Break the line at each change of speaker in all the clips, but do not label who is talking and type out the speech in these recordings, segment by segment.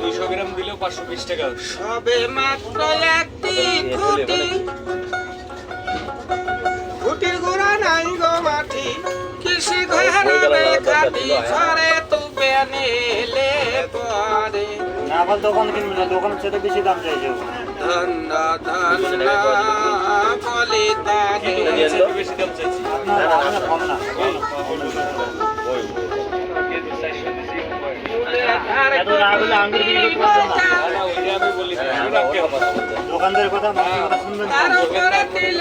দুইশো গ্রাম দিলেও পাঁচশো বিশ টাকা
সবে মাত্র একটি খুঁটি। খুঁটির গোড়া নাই গো মাটি। কৃষি ঘরে খাটি ছড়ে তুবে নিলে পরে
না আবার দোকান কিনবি না দোকানের সাথে বেশি দাম চাইছে।
ধন্য ধন্য বলি তাকে
বেশি দাম চাইছি
কম না এত রাগ হলে আঙ্গুর বিক্রি করতে না কথা মানুষের কথা শুনবেন
তার
দোকানের দিকে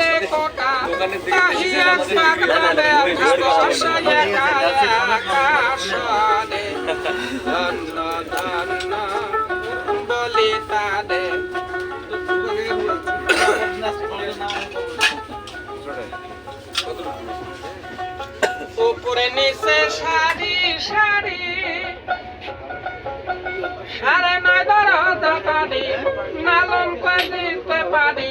বলি উপরে নিচে সারি সারি। সারে নয় বারো দোকানি নালন দিতে পারি।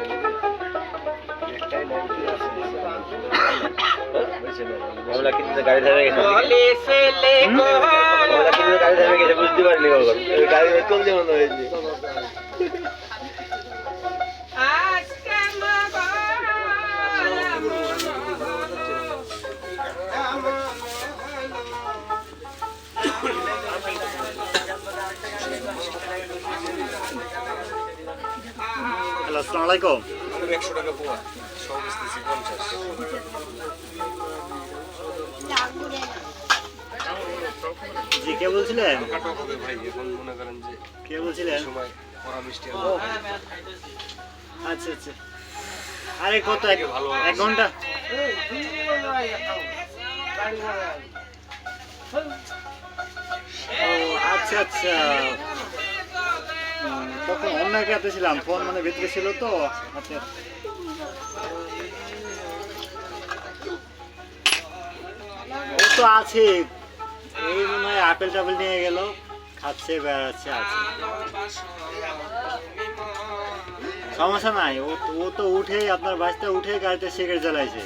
কমলা
কিনতে বুঝতে পারিনি গাড়ি চলছে মনে হয়েছে
আসসালামু আলাইকুম
একশো টাকা পোয়া। সব বেচতেছি পঞ্চাশ।
জি কে বলছিলেন?
কাটো হবে ভাই এখন মনে করেন যে
কে বলছিলেন?
সময় কড়া মিষ্টি
আচ্ছা আচ্ছা। আরে কত? এক এক ঘণ্টা। আচ্ছা আচ্ছা। তখন অন্য একাতে ছিলাম ফোন মানে ভিতরে ছিল তো আপনি ও তো আছে। এই মনে হয় আপেল টাপেল নিয়ে গেল, খাচ্ছে, বেড়াচ্ছে, আছে। সমস্যা নাই, ও তো- ও তো উঠেই আপনার বাসটা উঠেই গাড়িতে সিগারেট জ্বালাইছে।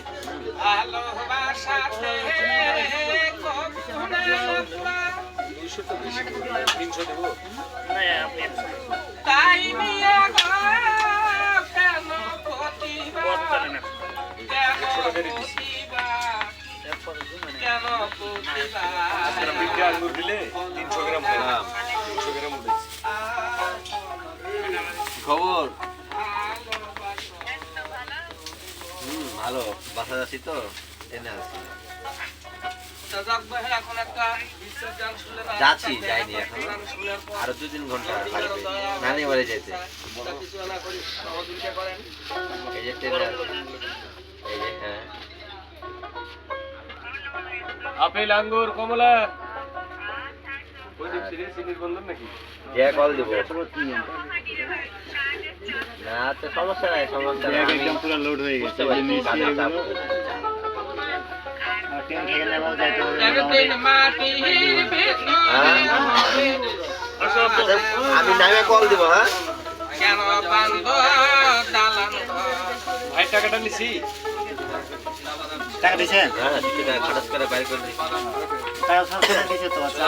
দুইশো তো বেশি তিনশো দেবো।
তাই গো কেন প্রতিবার
বিটে দিলে তিনশো গ্রাম তিনশো গ্রাম উঠেছে
খবর? ভালো। বাসা যাচ্ছি তো। এনে আসছি যাচ্ছি, যাইনি
এখনও।
আরও দু তিন ঘণ্টা লাগবে নানি বাড়ি যেতে
তা কিছু না করি সহযোগিতা করেন।
এই যে ট্রেন এই যে হ্যাঁ।
আপেল আঙ্গুর কমলা।
যে কল দিব। না তো সমস্যা নাই সমস্যা নাই।
ব্যাগ একদম পুরো লোড হয়ে গেছে।
আমি নামে কল দিব হ্যাঁ?
ভাই টাকাটা নিছি।
টাকা দিছেন?
হ্যাঁ টাকা খরচ করে বাইর করে দিই।
টাকা সরকার দিছে তো আচ্ছা।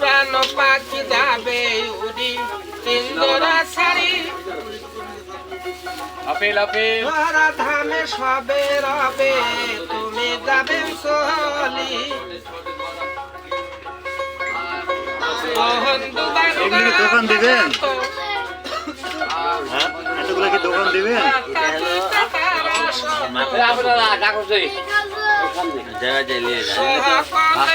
প্রাণ পাখি যাবে উড়ি শাড়ি
আপেল আপেল।
ধরা ধামে সবে রবে তুমি যাবে সোহলি।
এমনি দোকান দিবেন?
হ্যাঁ
এতগুলো কি দোকান দিবেন?
জায়গা যাই নিয়ে যায়
সকলে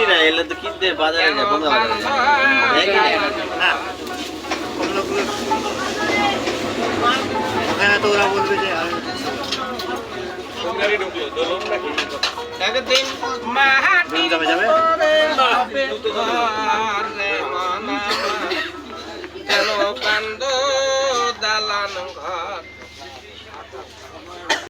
হবে
এলে তো কিনতে বাজারে বন্ধ বাজারে যায় এই কিনে।
না তো ওরা বলবে যে আমি